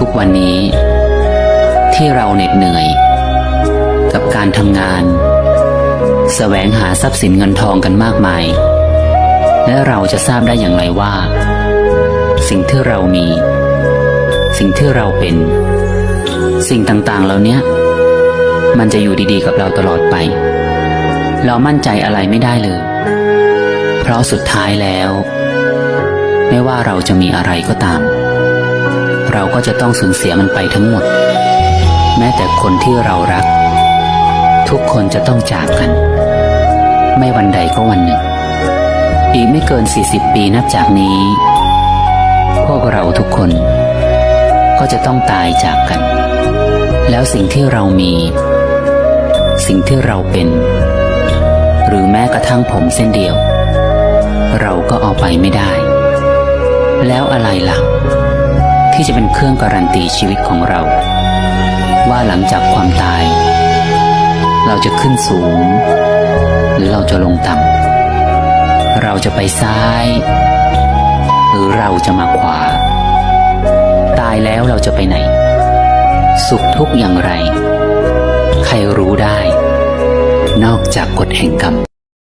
ทุกวันนี้ ที่เราเหน็ดเหนื่อย กับการทำงานแสวงหาทรัพย์สินเงินทองกันมากมาย และเราจะทราบได้อย่างไรว่า สิ่งที่เรามี สิ่งที่เราเป็น สิ่งต่างๆเหล่านี้มันจะอยู่ดีๆ กับเราตลอดไป เรามั่นใจอะไรไม่ได้เลย เพราะสุดท้ายแล้ว ไม่ว่าเราจะมีอะไรก็ตาม เราก็จะต้องสูญเสียมันไปทั้งหมด แม้แต่คนที่เรารัก ทุกคนจะต้องจากกัน ไม่วันใดก็วันหนึ่ง อีกไม่เกิน 40 ปีนับจากนี้ พวกเราทุกคน ก็จะต้องตายจากกัน แล้วสิ่งที่เรามี สิ่งที่เราเป็น หรือแม้กระทั่งผมเส้นเดียว เราก็เอาไปไม่ได้ แล้วอะไรล่ะ ที่จะเป็นเครื่องการันตีชีวิตของเรา ว่าหลังจากความตาย เราจะขึ้นสูง หรือเราจะลงต่ำเราจะไปซ้าย หรือเราจะมาขวา ตายแล้วเราจะไปไหน สุขทุกข์อย่างไร ใครรู้ได้ นอกจากกฎแห่งกรรม